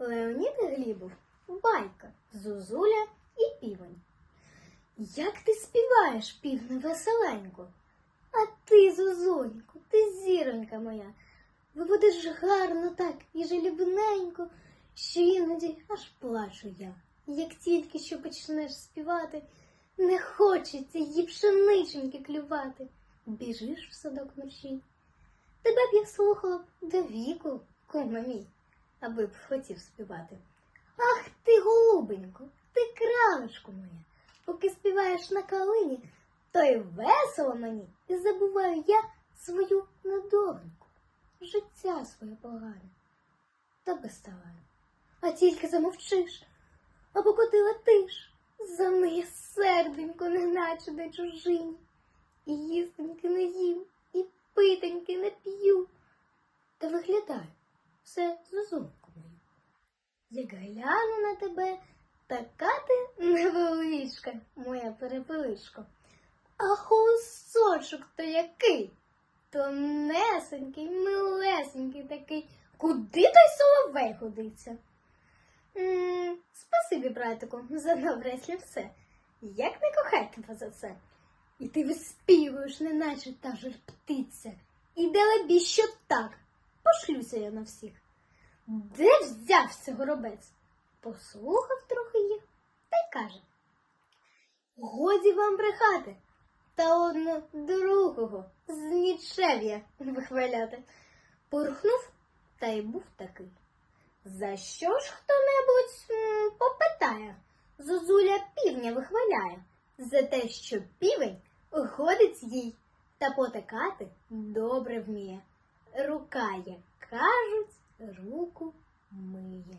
Леонід Глібов, байка, Зозуля і півень. Як ти співаєш, півне веселенько? А ти, Зозонько, ти зіронька моя, виводиш гарно так і жалібненько, що іноді аж плачу я. Як тільки що почнеш співати, не хочеться її пшениченьки клювати. Біжиш в садок вночі. Тебе б я слухала до віку, куме мій, аби б хотів співати. Ах ти, голубенько, ти кралечко моя, поки співаєш на калині, то й весело мені, і забуваю я свою недовеньку, життя своє погане. Та безставаю. А тільки замовчиш, або куди летиш, за неї серденько, неначе де чужині. І їстеньки не їм, і питеньки не п'ю. Та виглядаю, все зозунку мою. Як гляну на тебе, така ти невеличка, моя перепеличко. А голосочок то який? Тонесенький, милесенький такий. Куди той соловей годиться? м спасибі, братику, за добре все. Як не кохати тебе за це? І ти виспівуєш, неначе та ж птиця. І делебі, що так. Пошлюся я на всіх. Де взявся горобець? Послухав трохи їх та й каже. Годі вам брехати, та одно другого з нічев'я вихваляти. Порхнув та й був такий. За що ж хто-небудь попитає? Зозуля півня вихваляє за те, що півень ходить їй та потикати добре вміє. Рука, як кажуть, руку миє.